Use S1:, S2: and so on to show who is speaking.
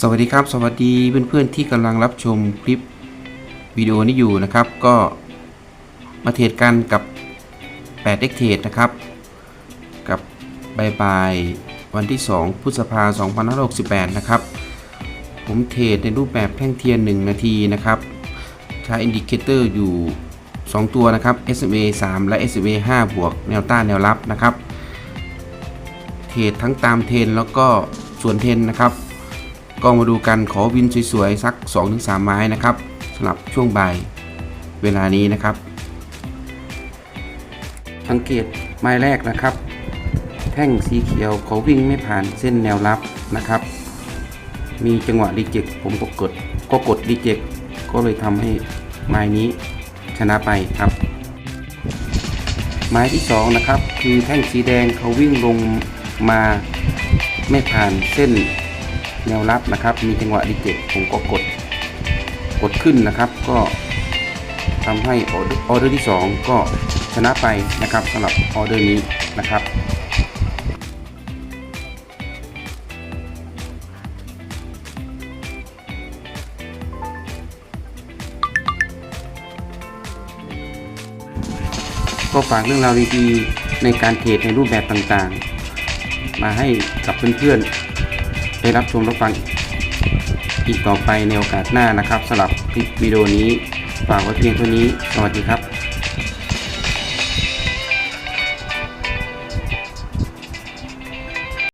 S1: สวัสดีครับ สวัสดีเพื่อนๆที่กำลังรับชมคลิปวิดีโอนี้อยู่นะครับ ก็มาเทรดกันกับ8 x เทรดนะครับ กับบายบายวันที่ 2พฤษภาคม2568 นะครับ ผมเทรดในรูปแบบแท่งเทียน 1 นาทีนะครับ ใช้อินดิเคเตอร์อยู่ 2 ตัวนะครับ SMA 3 และ SMA 5 บวกแนวต้านแนวรับนะครับ เทรดทั้งตามเทรนแล้วก็ส่วนเทรนนะครับ ก็มาดูกันขอวินสวยๆสัก 2-3 ไม้นะครับสำหรับช่วงบ่ายเวลานี้นะครับ สังเกตไม้แรกนะครับ แท่งสีเขียวเขาวิ่งไม่ผ่านเส้นแนวรับนะครับ มีจังหวะรีเจ็คผมก็กดก็กดรีเจ็คก็เลยทำให้ไม้นี้ชนะไปครับ ไม้ที่ 2 นะครับ คือแท่งสีแดงเขาวิ่งลงมาไม่ผ่านเส้น แนวรับนะครับ มีจังหวะดีเจผมก็กดกดขึ้นนะครับ ก็ทำให้ออเดอร์ออเดอร์ที่ 2 ก็ชนะไปนะครับสำหรับออเดอร์นี้นะครับก็ฝากเรื่องราวดีๆในการเทรดในรูปแบบต่างๆ มาให้กับเพื่อนๆ ได้รับชมรับฟังอีกต่อไปในโอกาสหน้านะครับสำหรับคลิปวิดีโอนี้ฝากไว้เพียงเท่านี้ สวัสดีครับ